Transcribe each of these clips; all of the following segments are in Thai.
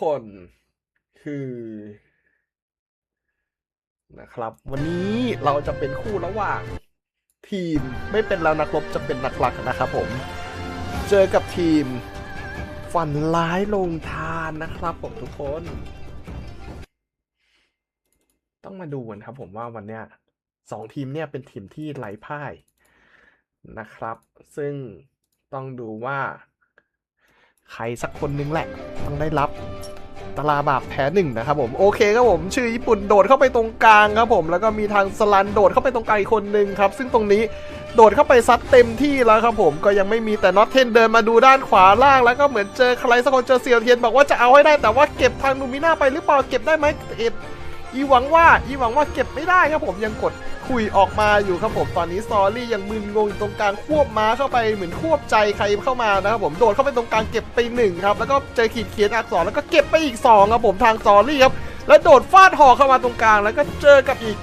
คนคือนะครับ วันนี้เราจะเป็นคู่ระหว่าง ทีมไม่เป็นแล้วนักรบจะเป็นนักหลักนะครับผม เจอกับทีม ฝันร้ายลงทานนะครับผมทุกคน ต้องมาดูกันครับผมว่าวันเนี้ยสองทีมเนี่ยเป็นทีมที่ไร้พ่ายนะครับ ซึ่งต้องดูว่า ใครสักคนนึงแหละ ต้องได้รับ ตาราบาปแพ้หนึ่งนะครับผมโอเคครับผมชื่อญี่ปุ่นโดดเข้าไปตรงกลางครับผมแล้วก็มีทางสลันโดดเข้าไปตรงกลางอีกคนนึงครับซึ่งตรงนี้โดดเข้าไปซัดเต็มที่แล้วครับผมก็ยังไม่มีแต่น็อตเทนเดินมาดูด้านขวาล่างแล้วก็เหมือนเจอใครสักคนเจอเซียวเทียนบอกว่าจะเอาให้ได้แต่ว่าเก็บทางลูมิน่าไปหรือเปล่าเก็บได้ไหมเอ็ด อีหวังว่าอีหวังว่าเก็บไม่ได้ครับผมยังกดคุยออกมาอยู่ครับผมตอนนี้ซอรี่ยังมึนงงอยู่ตรงกลางควบม้าเข้าไปเหมือนควบใจใครเข้ามานะครับผมโดดเข้าไปตรงกลางเก็บไปหนึ่งครับแล้วก็เจอขีดเขียนอักษรแล้วก็เก็บไปอีกสองครับผมทางซอรี่ครับแล้วโดดฟาดหอกเข้ามาตรงกลาง แล้วก็เจอกับอีก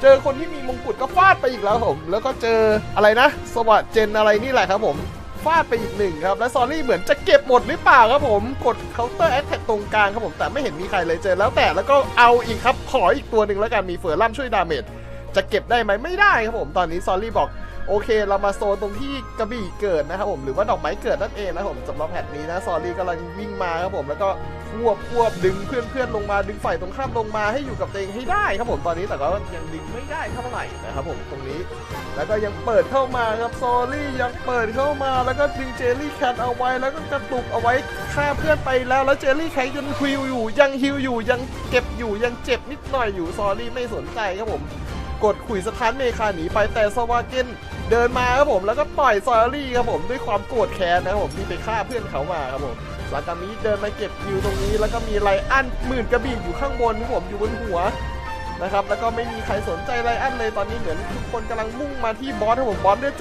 เจอคนที่มีมงกุฎก็ฟาดไปอีกแล้วผม แล้วก็เจออะไรนะ สวัสดเจนอะไรนี่แหละครับผม ฟาดไปอีกหนึ่งครับ และซอรี่เหมือนจะเก็บหมดหรือเปล่าครับผมกดเคาน์เตอร์แอ t แทกตรงกลางครับผมแต่ไม่เห็นมีใครเลยเจอแล้วแต่แล้วก็เอาอีกครับขออีกตัวหนึ่งแล้วกันมีเฟอร์ลัมช่วยดาเมจจะเก็บได้ไหมไม่ได้ครับผมตอนนี้ซอรี่บอกโอเค เรามาโซนตรงที่กระบี่เกิดนะครับผมหรือว่าดอกไม้เกิดนั่นเองนะผมสำหรับแพทนี้นะซอรี่กำลังวิ่งมาครับผมแล้วก็ ควบควบดึงเพื่อนเพื่อนๆลงมาดึงฝ่ายตรงข้ามลงมาให้อยู่กับตัวเองให้ได้ครับผมตอนนี้แต่ก็ยังดึงไม่ได้เท่าไหร่นะครับผมตรงนี้ แล้วก็ยังเปิดเข้ามาครับซอรี่ยังเปิดเข้ามาแล้วก็ดึงเจลลี่แคทเอาไว้แล้วก็กระตุกเอาไว้ฆ่าเพื่อนไปแล้วแล้วเจลลี่แคทยังฮิวอยู่ยังฮิวอยู่ยังเก็บอยู่ยังเจ็บนิดหน่อยอยู่ซอรี่ไม่สนใจครับผมกดขุยสถานเมคาหนีไปแต่สวาเกนเดินมาครับผมแล้วก็ต่อยซอรี่ครับผมด้วยความโกรธแค้นนะครับผมที่ไปฆ่าเพื่อนเขามาครับผม สากามิเดินมาเก็บคิวตรงนี้ แล้วก็มีไลอันหมื่นกระบี่อยู่ข้างบนครับผมอยู่บนหัวนะครับแล้วก็ไม่มีใครสนใจไลอันเลยตอนนี้เหมือนทุกคนกำลังมุ่งมาที่บอสครับผมบอสเลือด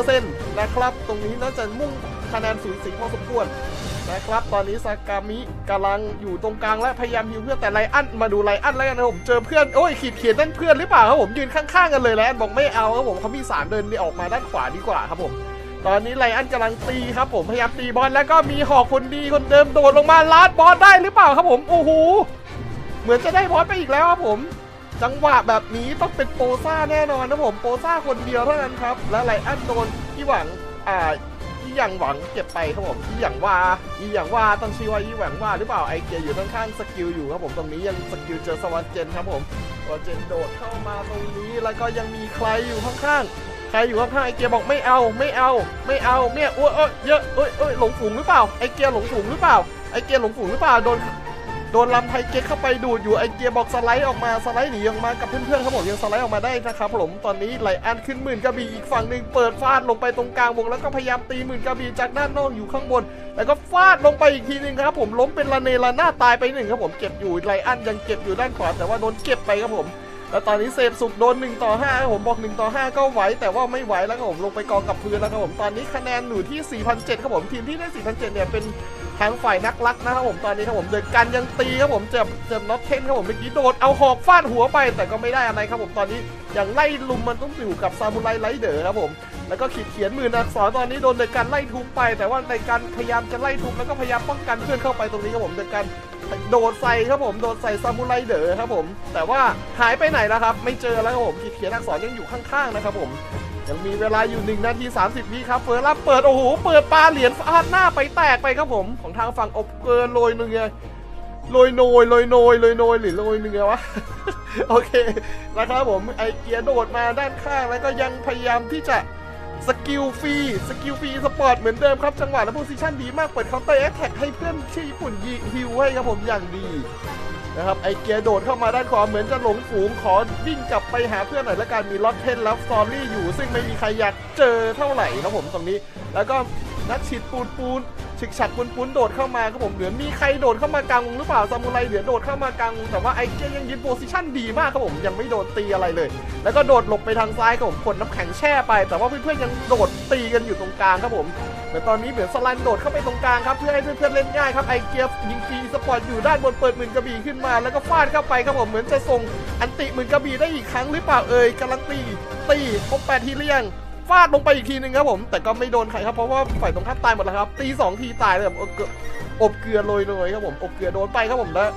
77%นะครับ ตรงนี้น่าจะมุ่งคะแนนสูสีพอสมควรนะครับ ตอนนี้ซากามิกำลังอยู่ตรงกลางและพยายามฮิวเพื่อนแต่ไลอันมาดูไลอันแล้วกันนะผมเจอเพื่อนโอ้ยขีดเขียนนั่นเพื่อนหรือเปล่าครับผมยืนข้างๆกันเลยไลอันบอกไม่เอาครับผมเขามีสารเดินออกมาด้านขวาดีกว่าครับผม ตอนนี้ไลอันกำลังตีครับผมพยายามตีบอสแล้วก็มีหอกคนดีคนเดิมโดดลงมาลาดบอสได้หรือเปล่าครับผมโอ้โหเหมือนจะได้บอสไปอีกแล้วครับผม จังหวะแบบนี้ต้องเป็นโปซ่าแน่นอนนะผมโปซ่าคนเดียวเท่านั้นครับ และไลอันโดนอีหวังอ่าอีหยังหวังเก็บไปครับผมอีหยังว่าอีหยังว่าต้องชื่อว่าอีหวังว่าหรือเปล่าไอเกียอยู่ข้างๆสกิลอยู่ครับผมตรงนี้ยังสกิลเจอสวัสดเจนครับผมสวัสดเจนโดดเข้ามาตรงนี้แล้วก็ยังมีใครอยู่ข้างๆ ใครอยู่ข้างๆไอเกียบอกไม่เอาไม่เอาไม่เอาเนี่ยอ้วยเอ้ยเยอะเอ้ยเอ้ยหลงฝูงหรือเปล่าไอเกียหลงฝูงหรือเปล่าไอเกียหลงฝูงหรือเปล่าโดนโดนลำไทเก๊กเข้าไปดูดอยู่ไอเกียร์บอกสไลด์ออกมาสไลด์หนีออกมากับเพื่อนๆครับผมยังสไลด์ออกมาได้นะครับผมตอนนี้ไหลอันขึ้นหมื่นกระบี่อีกฝั่งหนึ่งเปิดฟาดลงไปตรงกลางวงแล้วก็พยายามตีหมื่นกระบี่จากด้านนอกอยู่ข้างบน แล้วก็ฟาดลงไปอีกทีหนึงครับผมล้มเป็นระเนระนาดตายไปหนึ่งครับผมเก็บอยู่ไหลอันยังเก็บอยู่ด้านขวาแต่ว่าโดนเก็บไปครับผม แล้วตอนนี้เซฟสุกโดน1ต่อ5ครับผมบอก1ต่อ5 ก็ไหวแต่ว่าไม่ไหวแล้วครับผมลงไปกองกับพื้นแล้วครับผมตอนนี้คะแนนอยู่ที่4,007ครับผมทีมที่ได้4,007เนี่ยเป็นทางฝ่ายนักรักนะครับผมตอนนี้ครับผมเดือดกันยังตีครับผมเจ็บเจ็บน็อตเทนครับผมเมื่อกี้โดดเอาหอกฟาดหัวไป แต่ก็ไม่ได้อะไรครับผมตอนนี้อย่างไล่ลุมมันต้องอยู่กับซามูไรไรเดอร์ครับผม แล้วก็ขีดเขียนมืออักษรตอนนี้โดนเดินกันไล่ทุบไป แต่ว่าในการพยายามจะไล่ทุบแล้วก็พยายามป้องกันเพื่อนเข้าไปตรงนี้ครับผมเดินกันโดดใส่ครับผมโดดใส่ซามูไรเดอร์ครับผม แต่ว่าหายไปไหนแล้วครับ ไม่เจอแล้วครับผมขีดเขียนอักษรยังอยู่ข้างๆนะครับผมยังมีเวลาอยู่1นาที 30วิครับเฟิร์สรับเปิดโอ้โหเปิดปลาเหรียญฟาดหน้าไปแตกไปครับผมของทางฝั่งอบเกินโรยเนื้อโรยโนยโรยโนยโรยโนยหรือโรยเนื้อวะโอเคนะครับผมไอเกียร์โดดมาด้านข้างแล้วก็ยังพยายามที่จะ สกิลฟรีสกิลฟรีสปอร์ตเหมือนเดิมครับจังหวะและโพซิชันดีมากเปิดเคาน์เตอร์แอคแท็กให้เพื่อนที่ญี่ปุ่นยิฮิวให้ครับผมอย่างดีนะครับไอเกียร์โดดเข้ามาด้านขวาเหมือนจะหลงฝูงขอวิ่งกลับไปหาเพื่อนหน่อยละกันมีล็อตเทนแล้วซอรี่อยู่ ซึ่งไม่มีใครอยากเจอเท่าไหร่ครับผมตรงนี้ แล้วก็นักฉีดปูนปูน ฉึกฉักปูนปูนโดดเข้ามาครับผมเหมือนมีใครโดดเข้ามากลางวงหรือเปล่าซามูไรเหลือโดดเข้ามากลางวงแต่ว่าไอเกียยังยืนโพซิชันดีมากครับผมยังไม่โดนตีอะไรเลย แล้วก็โดดหลบไปทางซ้ายครับผมกดน้ำแข็งแช่ไป แต่ว่าเพื่อนๆยังโดดตีกันอยู่ตรงกลางครับผมเหมือนตอนนี้เหมือนสลันโดดเข้าไปตรงกลางครับเพื่อให้เพื่อนๆเล่นง่ายครับไอเกียยิงฟรีสปอร์ตอยู่ด้านบนเปิดหมื่นกระบี่ขึ้นมา แล้วก็ฟาดเข้าไปครับผมเหมือนจะส่งอันติหมื่นกระบี่ได้อีกครั้งหรือเปล่าเอ่ยกำลังตีตีครบแปดทีหรือยังาดลงไปอีกทีนึงครับผม แต่ก็ไม่โดนใครครับเพราะว่าฝ่ายตรงข้ามตายหมดแล้วครับ ตีสองทีตายเลยแบบอบเกลือเกลือโรยเลยครับผมอบเกลือโดนไปครับผมแล้ว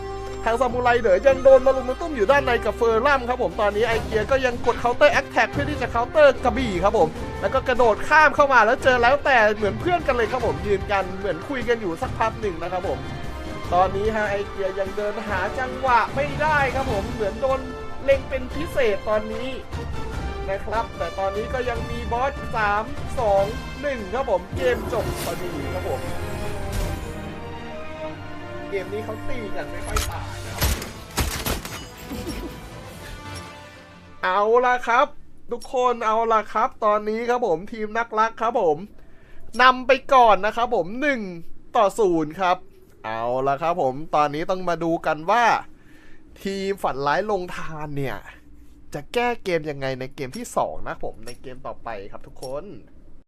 ทางซามูไรเด๋อยังโดนมารุมมาตุ้มอยู่ด้านในกับเฟอร์ลัมครับผมตอนนี้ไอเกียก็ยังกดเคาน์เตอร์แอคแท็กเพื่อที่จะเคาน์เตอร์กระบี่ครับผม แล้วก็กระโดดข้ามเข้ามาแล้วเจอแล้วแต่เหมือนเพื่อนกันเลยครับผมยืนกันเหมือนคุยกันอยู่สักพักหนึ่งนะครับผม ตอนนี้ฮะไอเกียยังเดินหาจังหวะไม่ได้ครับผมเหมือนโดนเล็งเป็นพิเศษตอนนี้ นะครับ แต่ตอนนี้ก็ยังมีบอส 3 2 1 ครับผมเกมจบพอดีครับผม เกมนี้เขาตีกันไม่ค่อยตายนะครับเอาละครับ ทุกคนเอาละครับ ตอนนี้ครับผมทีมนักรักครับผมนำไปก่อนนะครับผม 1 ต่อ0ครับ เอาละครับผมตอนนี้ต้องมาดูกันว่า ทีมฝันร้ายลงทานเนี่ย จะแก้เกมยังไงในเกมที่ 2 นะผมในเกมต่อไปครับทุกคน